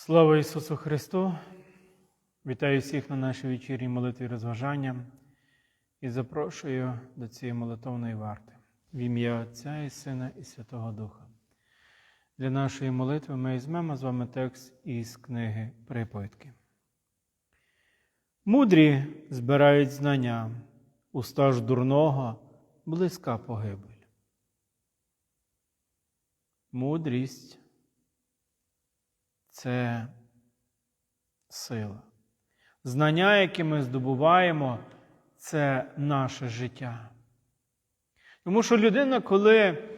Слава Ісусу Христу! Вітаю всіх на нашій вечірній молитві розважання і запрошую до цієї молитовної варти в ім'я Отця і Сина і Святого Духа. Для нашої молитви ми візьмемо з вами текст із книги Приповідки. Мудрі збирають знання, уста ж дурного близька погибель. Мудрість це сила. Знання, які ми здобуваємо, це наше життя. Тому що людина, коли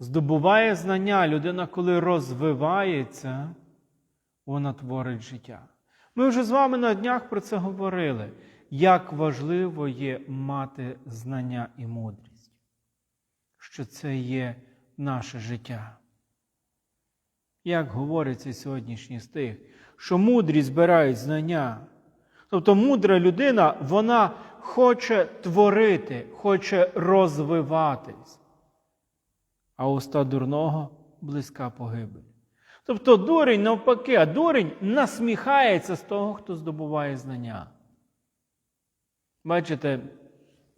здобуває знання, людина, коли розвивається, вона творить життя. Ми вже з вами на днях про це говорили, як важливо є мати знання і мудрість, що це є наше життя. Як говорить цей сьогоднішній стих, що мудрі збирають знання. Тобто мудра людина, вона хоче творити, хоче розвиватись, а уста дурного близька погибель. Тобто дурень навпаки, а дурень насміхається з того, хто здобуває знання. Бачите,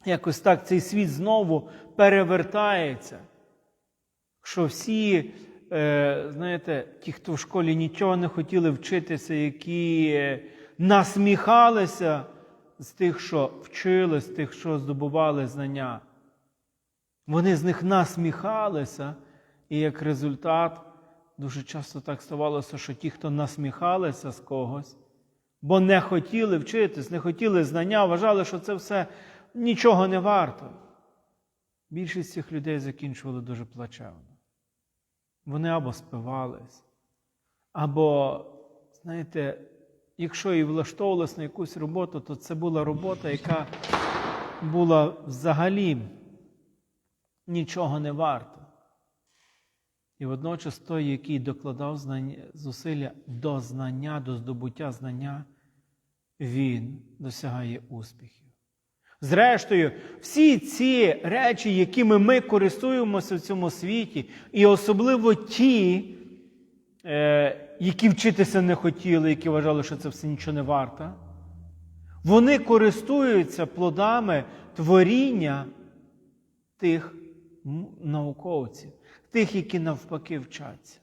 якось так цей світ знову перевертається, що всі е, знаєте, ті, хто в школі нічого не хотіли вчитися, які е, насміхалися з тих, що вчили, з тих, що здобували знання. Вони з них насміхалися, і як результат дуже часто так ставалося, що ті, хто насміхалися з когось, бо не хотіли вчитись, не хотіли знання, вважали, що це все нічого не варто. Більшість цих людей закінчували дуже плачевно. Вони або спивались, або, знаєте, якщо і влаштовувалися на якусь роботу, то це була робота, яка була взагалі нічого не варта. І водночас той, який докладав знання, зусилля до знання, до здобуття знання, він досягає успіхів. Зрештою, всі ці речі, якими ми користуємося в цьому світі, і особливо ті, е, які вчитися не хотіли, які вважали, що це все нічого не варто, вони користуються плодами творіння тих науковців, тих, які навпаки вчаться.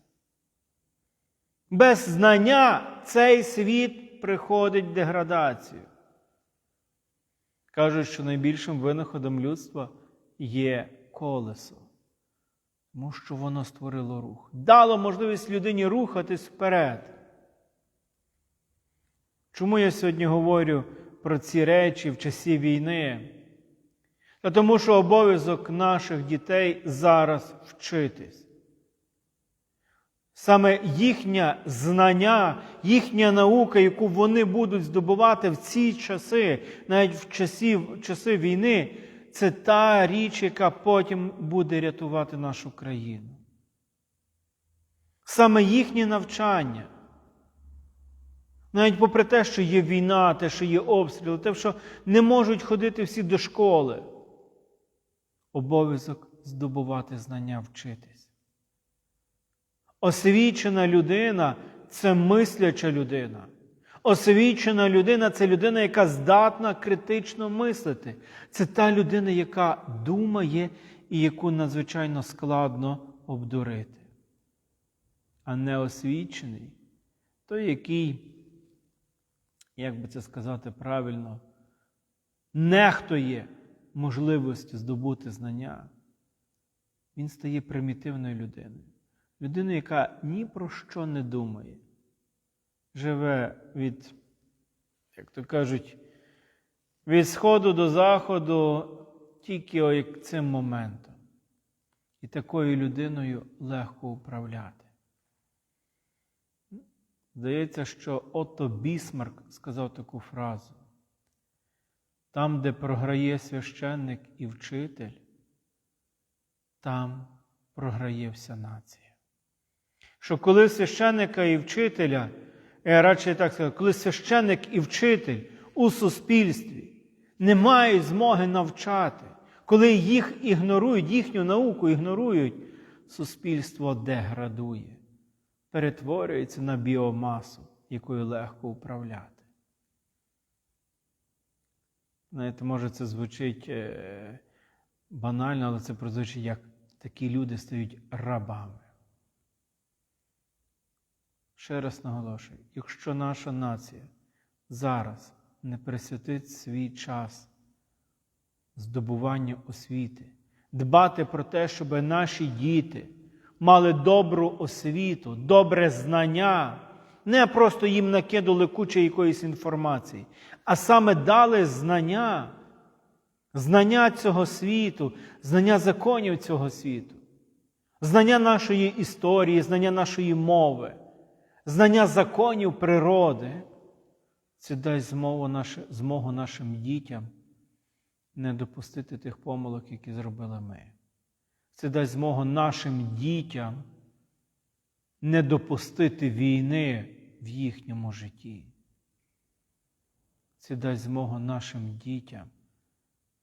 Без знання цей світ приходить в деградацію. Кажуть, що найбільшим винаходом людства є колесо, тому що воно створило рух. Дало можливість людині рухатись вперед. Чому я сьогодні говорю про ці речі в часі війни? Та тому що обов'язок наших дітей зараз вчитись. Саме їхнє знання, їхня наука, яку вони будуть здобувати в ці часи, навіть в часі, в часи війни, це та річ, яка потім буде рятувати нашу країну. Саме їхнє навчання. Навіть попри те, що є війна, те, що є обстріли, те, що не можуть ходити всі до школи, обов'язок здобувати знання, вчитись. Освічена людина це мисляча людина. Освічена людина це людина, яка здатна критично мислити. Це та людина, яка думає і яку надзвичайно складно обдурити. А неосвічений той, який, як би це сказати правильно, нехтує можливості здобути знання, він стає примітивною людиною. Людина, яка ні про що не думає, живе від, як то кажуть, від сходу до заходу тільки цим моментом. І такою людиною легко управляти. Здається, що Отто Бісмарк сказав таку фразу. Там, де програє священник і вчитель, там програє вся нація що коли священника і вчителя, радше так сказати, коли священник і вчитель у суспільстві не мають змоги навчати, коли їх ігнорують, їхню науку ігнорують, суспільство деградує. перетворюється на біомасу, якою легко управляти. Знаєте, може, це звучить е, банально, але це прозвучить, як такі люди стають рабами. Ще раз наголошую, якщо наша нація зараз не присвятить свій час здобуванню освіти, дбати про те, щоб наші діти мали добру освіту, добре знання, не просто їм накидали кучу якоїсь інформації, а саме дали знання, знання цього світу, знання законів цього світу, знання нашої історії, знання нашої мови, знання законів природи. Це дасть змогу, наше, змогу нашим дітям не допустити тих помилок, які зробили ми. Це дасть змогу нашим дітям не допустити війни в їхньому житті. Це дасть змогу нашим дітям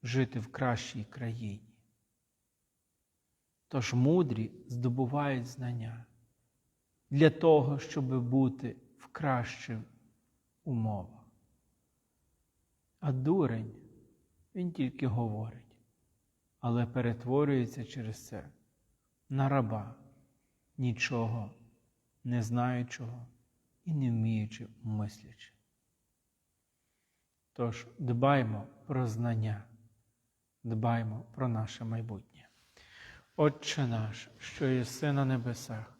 жити в кращій країні. Тож мудрі здобувають знання для того, щоб бути в кращих умовах. А дурень, він тільки говорить, але перетворюється через це на раба, нічого не знаючого і не вміючи мислячи. Тож дбаймо про знання, дбаймо про наше майбутнє. Отче наш, що єси на небесах,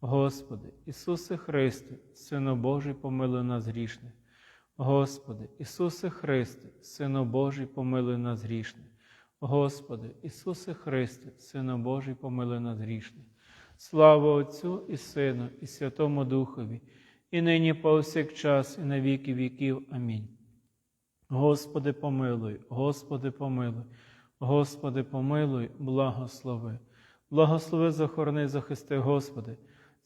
Господи, Ісусе Христе, Сину Божий, помилуй нас грішних. Господи, Ісусе Христе, Сину Божий, помилуй нас грішних. Господи, Ісусе Христе, Сину Божий, помилуй нас грішних. Слава Отцю і Сину, і Святому Духові, і нині повсякчас, і на віки віків. Амінь. Господи, помилуй, Господи, помилуй, Господи, помилуй, благослови. Благослови, захорони, захисти, Господи,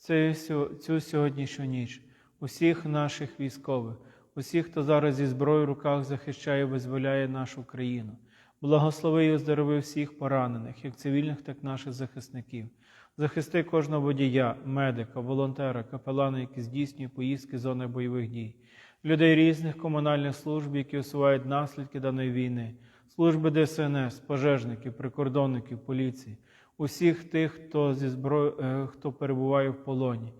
цю, цю сьогоднішню ніч, усіх наших військових, усіх, хто зараз зі зброєю в руках захищає визволяє нашу країну. Благослови і оздорови всіх поранених, як цивільних, так і наших захисників. Захисти кожного водія, медика, волонтера, капелана, які здійснюють поїздки зони бойових дій, людей різних комунальних служб, які усувають наслідки даної війни, служби ДСНС, пожежників, прикордонників, поліції, усіх тих, хто зі зброю, е, хто перебуває в полоні.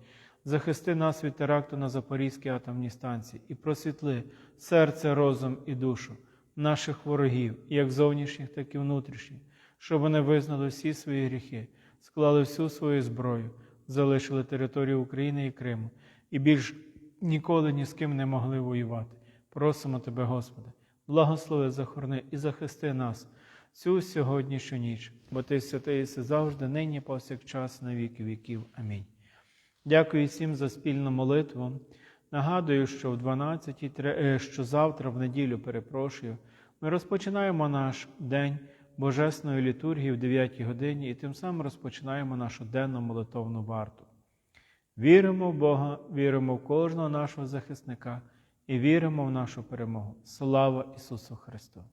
Захисти нас від теракту на Запорізькій атомній станції і просвітли серце, розум і душу наших ворогів, як зовнішніх, так і внутрішніх, щоб вони визнали всі свої гріхи, склали всю свою зброю, залишили територію України і Криму і більш ніколи ні з ким не могли воювати. Просимо Тебе, Господи, благослови, захорони і захисти нас цю сьогоднішню ніч, бо Ти святий єси завжди, нині, повсякчас, на віки віків. Амінь. Дякую всім за спільну молитву. Нагадую, що в 12, е, що завтра, в неділю, перепрошую, ми розпочинаємо наш день Божесної літургії в 9 годині і тим самим розпочинаємо нашу денну молитовну варту. Віримо в Бога, віримо в кожного нашого захисника і віримо в нашу перемогу. Слава Ісусу Христу!